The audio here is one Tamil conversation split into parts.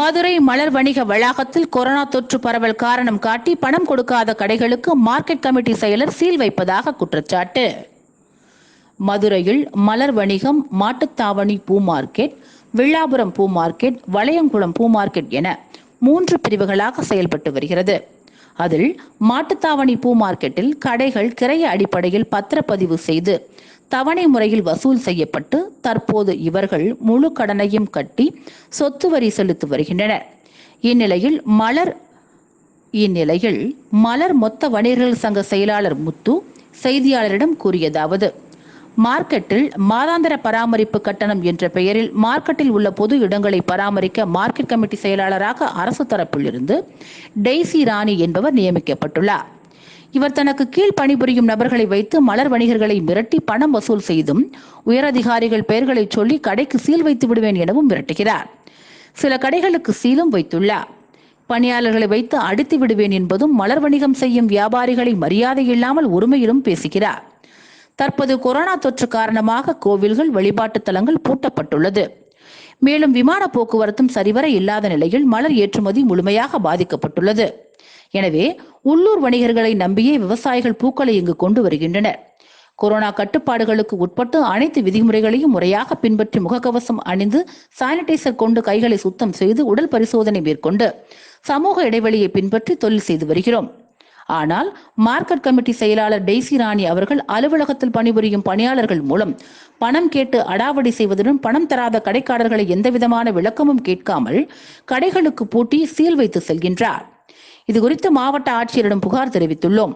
மதுரை மலர் வணிக வளாகத்தில் கொரோனா தொற்று பரவல் காரணம் காட்டி பணம் கொடுக்காத கடைகளுக்கு மார்க்கெட் கமிட்டி செயலர் சீல் வைப்பதாக குற்றச்சாட்டு. மதுரையில் மலர் வணிகம் மாட்டுத்தாவணி பூ மார்க்கெட் வில்லாபுரம் பூ மார்க்கெட் வளையங்குளம் பூ மார்க்கெட் என மூன்று பிரிவுகளாக செயல்பட்டு வருகிறது. அதில் மாட்டுத்தாவணி பூ மார்க்கெட்டில் கடைகள் கிரைய அடிப்படையில் பத்திரப்பதிவு செய்து தவணை முறையில் வசூல் செய்யப்பட்டு தற்போது இவர்கள் முழு கடனையும் கட்டி சொத்து வரி செலுத்தி வருகின்றனர். இந்நிலையில் மலர் இந்நிலையில் மலர் மொத்த வணிகர்கள் சங்க செயலாளர் முத்து செய்தியாளரிடம் கூறியதாவது மார்க்கெட்டில் மாதாந்திர பராமரிப்பு கட்டணம் என்ற பெயரில் மார்க்கெட்டில் உள்ள பொது இடங்களை பராமரிக்க மார்க்கெட் கமிட்டி செயலாளராக அரசு தரப்பிலிருந்து டெய்சி ராணி என்பவர் நியமிக்கப்பட்டுள்ளார். இவர் தனக்கு கீழ் பணிபுரியும் நபர்களை வைத்து மலர் வணிகர்களை மிரட்டி பணம் வசூல் செய்தும் உயரதிகாரிகள் பெயர்களை சொல்லி கடைக்கு சீல் வைத்து விடுவேன் எனவும் மிரட்டுகிறார். சில கடைகளுக்கு சீலும் வைத்துள்ளார். பணியாளர்களை வைத்து அடித்து விடுவேன் என்பதும் மலர் வணிகம் செய்யும் வியாபாரிகளை மரியாதை இல்லாமல் உரிமையிலும் பேசுகிறார். தற்போது கொரோனா தொற்று காரணமாக கோவில்கள் வழிபாட்டுத் தலங்கள் பூட்டப்பட்டுள்ளது. மேலும் விமான போக்குவரத்தும் சரிவர இல்லாத நிலையில் மலர் ஏற்றுமதி முழுமையாக பாதிக்கப்பட்டுள்ளது. எனவே உள்ளூர் வணிகர்களை நம்பியே விவசாயிகள் பூக்களை இங்கு கொண்டு வருகின்றனர். கொரோனா கட்டுப்பாடுகளுக்கு உட்பட்டு அனைத்து விதிமுறைகளையும் முறையாக பின்பற்றி முகக்கவசம் அணிந்து சானிடைசர் கொண்டு கைகளை சுத்தம் செய்து உடல் பரிசோதனை மேற்கொண்டு சமூக இடைவெளியை பின்பற்றி தொழில் செய்து வருகிறோம். ஆனால் மார்க்கெட் கமிட்டி செயலாளர் டெய்சி ராணி அவர்கள் அலுவலகத்தில் பணிபுரியும் பணியாளர்கள் மூலம் பணம் கேட்டு அடாவடி செய்வதுடன் பணம் தராத கடைக்காரர்களை எந்தவிதமான விளக்கமும் கேட்காமல் கடைகளுக்கு பூட்டி சீல் வைத்து செல்கின்றார். இதுகுறித்து மாவட்ட ஆட்சியரிடம் புகார் தெரிவித்துள்ளோம்.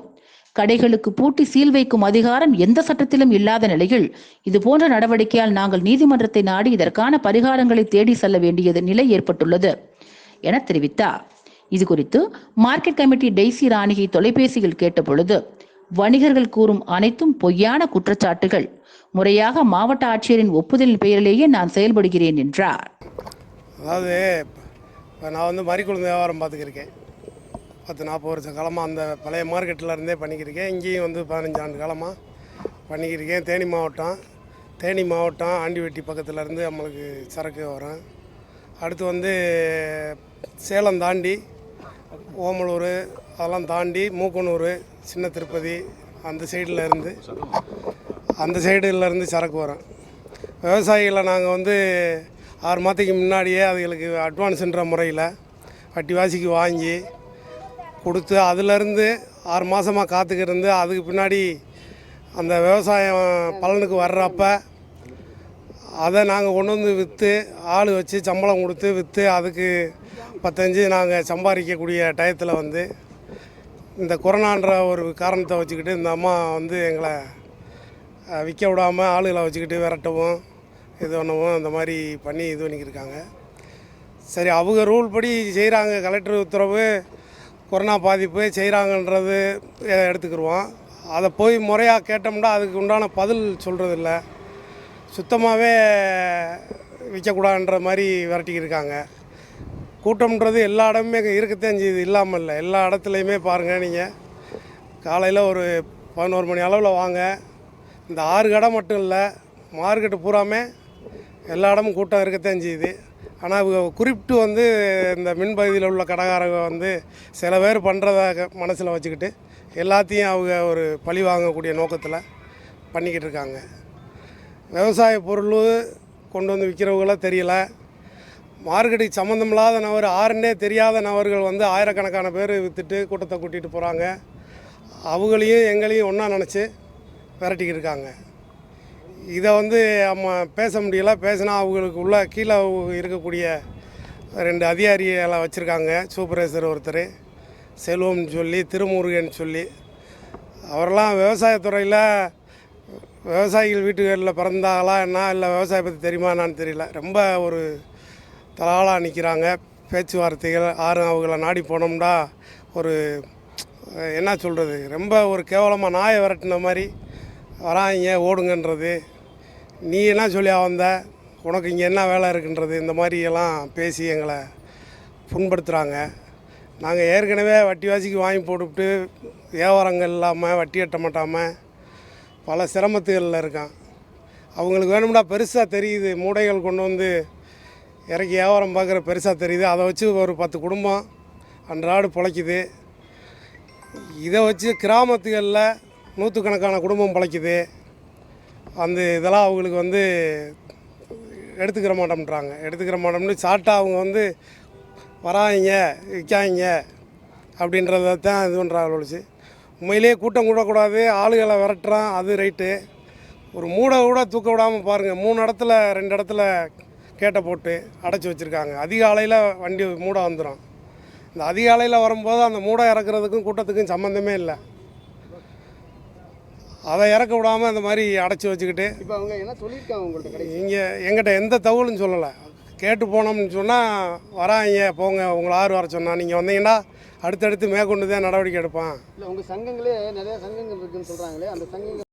கடைகளுக்கு பூட்டி சீல் வைக்கும் அதிகாரம் எந்த சட்டத்திலும் இல்லாத நிலையில் இதுபோன்ற நடவடிக்கையால் நாங்கள் நீதிமன்றத்தை நாடி இதற்கான பரிகாரங்களை தேடி செல்ல வேண்டியது நிலை ஏற்பட்டுள்ளது என தெரிவித்தார். இது குறித்து மார்க்கெட் கமிட்டி டெய்சி ராணிகை தொலைபேசியில் கேட்டபொழுது வணிகர்கள் கூறும் அனைத்தும் பொய்யான குற்றச்சாட்டுகள். முறையாக மாவட்ட ஆட்சியரின் ஒப்புதலின் பெயரிலேயே நான் செயல்படுகிறேன் என்றார். அதாவது இப்போ நான் வந்து மறிக்குழுந்து வியாபாரம் பார்த்துக்கிருக்கேன். பத்து நாற்பது வருஷம் காலமாக அந்த பழைய மார்க்கெட்டில் இருந்தே பண்ணிக்கிருக்கேன். இங்கேயும் வந்து பதினஞ்சு ஆண்டு காலமாக பண்ணிக்கிருக்கேன். தேனி மாவட்டம் தேனி மாவட்டம் ஆண்டிவெட்டி பக்கத்தில் இருந்து நம்மளுக்கு சரக்கு வரும். அடுத்து வந்து சேலம் தாண்டி ஓமலூர் அதெல்லாம் தாண்டி மூக்கனூர் சின்ன திருப்பதி அந்த சைடில் இருந்து. அந்த சைடுல இருந்து சரக்கு வரும். விவசாயிகளை நாங்கள் வந்து ஆறு மாதத்துக்கு முன்னாடியே அதுகளுக்கு அட்வான்ஸுன்ற முறையில் வட்டிவாசிக்கு வாங்கி கொடுத்து அதிலேருந்து ஆறு மாதமாக காத்துக்கிட்டு இருந்து அதுக்கு பின்னாடி அந்த விவசாயம் பலனுக்கு வர்றப்ப அதை நாங்கள் கொண்டு வந்து விற்று ஆள் வச்சு சம்பளம் கொடுத்து விற்று அதுக்கு பத்தஞ்சு நாங்கள் சம்பாதிக்கக்கூடிய டயத்தில் வந்து இந்த கொரோனான்ற ஒரு காரணத்தை வச்சுக்கிட்டு இந்த அம்மா வந்து எங்களை விற்க விடாமல் ஆளுகளை வச்சுக்கிட்டு விரட்டவும் இது பண்ணவும் இந்த மாதிரி பண்ணி இது பண்ணிக்கிருக்காங்க. சரி அவங்க ரூல் படி செய்கிறாங்க கலெக்டர் உத்தரவு கொரோனா பாதிப்பு செய்கிறாங்கன்றது எடுத்துக்கிருவோம். அதை போய் முறையாக கேட்டோம்னா அதுக்கு உண்டான பதில் சொல்கிறது இல்லை சுத்தமாகவே விற்கக்கூடாதுன்ற மாதிரி விரட்டிக்கிருக்காங்க. கூட்டம்ன்றது எல்லா இடமுமே இருக்கத்தான் செய்யுது இல்லாமல் இல்லை எல்லா இடத்துலையுமே பாருங்கள் நீங்கள் காலையில் ஒரு பதினோரு மணி அளவில் வாங்க. இந்த ஆறு கடை மட்டும் இல்லை மார்க்கெட்டு பூராமே எல்லா இடமும் கூட்டம் இருக்கத்தான் செய்யுது. ஆனால் குறிப்பிட்டு வந்து இந்த மின்பகுதியில் உள்ள கடைக்காரங்க வந்து சில பேர் பண்ணுறத மனசில் வச்சுக்கிட்டு எல்லாத்தையும் அவங்க ஒரு பழி வாங்கக்கூடிய நோக்கத்தில் பண்ணிக்கிட்டு இருக்காங்க. விவசாய பொருள் கொண்டு வந்து விற்கிறவங்களாம் தெரியலை. மார்க்கெட்டுக்கு சம்மந்தமில்லாத நபர் ஆறுன்னே தெரியாத நபர்கள் வந்து ஆயிரக்கணக்கான பேர் விற்றுட்டு கூட்டத்தை கூட்டிகிட்டு போகிறாங்க அவங்களையும் எங்களையும் ஒன்றா நினச்சி விரட்டிக்கிட்டு இருக்காங்க. இதை வந்து நம்ம பேச முடியல. பேசினா அவங்களுக்கு உள்ள கீழே இருக்கக்கூடிய ரெண்டு அதிகாரிகளை வச்சுருக்காங்க. சூப்பர்வைசர் ஒருத்தர் செல்வம்னு சொல்லி திருமுருகன் சொல்லி. அவரெல்லாம் விவசாயத்துறையில் விவசாயிகள் வீட்டுகளில் பிறந்தாங்களா என்ன? இல்லை விவசாய பற்றி தெரியுமா என்னான்னு தெரியல. ரொம்ப ஒரு தலாலாக நிற்கிறாங்க பேச்சுவார்த்தைகள் ஆறும் அவங்கள நாடி போனோம்னா ஒரு என்ன சொல்கிறது ரொம்ப ஒரு கேவலமாக நாயை விரட்டின மாதிரி. வராங்க ஓடுங்கன்றது. நீ என்ன சொல்லியா வந்த? உனக்கு இங்கே என்ன வேலை இருக்குன்றது? இந்த மாதிரியெல்லாம் பேசி எங்களை புண்படுத்துகிறாங்க நாங்கள் ஏற்கனவே வட்டி வாசிக்கு வாங்கி போட்டுவிட்டு வியாபாரங்கள் இல்லாமல் வட்டி எட்ட மாட்டாமல் பல சிரமத்துகளில் இருக்கான். அவங்களுக்கு வேணும்னா பெருசாக தெரியுது. மூடைகள் கொண்டு வந்து இறக்கி வியாபாரம் பார்க்குற பெருசாக தெரியுது. அதை வச்சு ஒரு பத்து குடும்பம் அன்றாடு பிழைக்குது. இதை வச்சு கிராமத்துகளில் நூற்றுக்கணக்கான குடும்பம் பிழைக்குது. அந்த இதெல்லாம் அவங்களுக்கு வந்து எடுத்துக்கிற மாட்டோம்ன்றாங்க. எடுத்துக்கிற மாட்டோம்னு சாப்பிட்டா அவங்க வந்து வராங்க விற்காங்க அப்படின்றத தான் இது பண்ணுறாங்க ஒழிச்சு உண்மையிலேயே கூட்டம் கூடக்கூடாது. ஆளுகளை விரட்டுறான். அது ரைட்டு ஒரு மூடை கூட தூக்க விடாமல் பாருங்கள் மூணு இடத்துல ரெண்டு இடத்துல கேட்டை போட்டு அடைச்சி வச்சுருக்காங்க. அதிகாலையில் வண்டி மூடை வந்துடும் இந்த அதிகாலையில் வரும்போது அந்த மூடை இறக்குறதுக்கும் கூட்டத்துக்கும் சம்மந்தமே இல்லை. அதை இறக்க விடாமல் இந்த மாதிரி அடைச்சி வச்சுக்கிட்டு இப்போ அவங்க என்ன சொல்லியிருக்காங்க உங்கள்ட்ட கடைசி இங்கே எங்கிட்ட எந்த தகவலும் சொல்லலை. கேட்டு போனோம்னு சொன்னால் வராங்க போங்க. உங்களை ஆறு வர சொன்னா நீங்கள் வந்தீங்கன்னா அடுத்தடுத்து மேற்கொண்டு தான் நடவடிக்கை எடுப்பான். இல்லை உங்கள் சங்கங்களே நிறைய சங்கங்கள் இருக்குன்னு சொல்கிறாங்களே அந்த சங்கங்கள்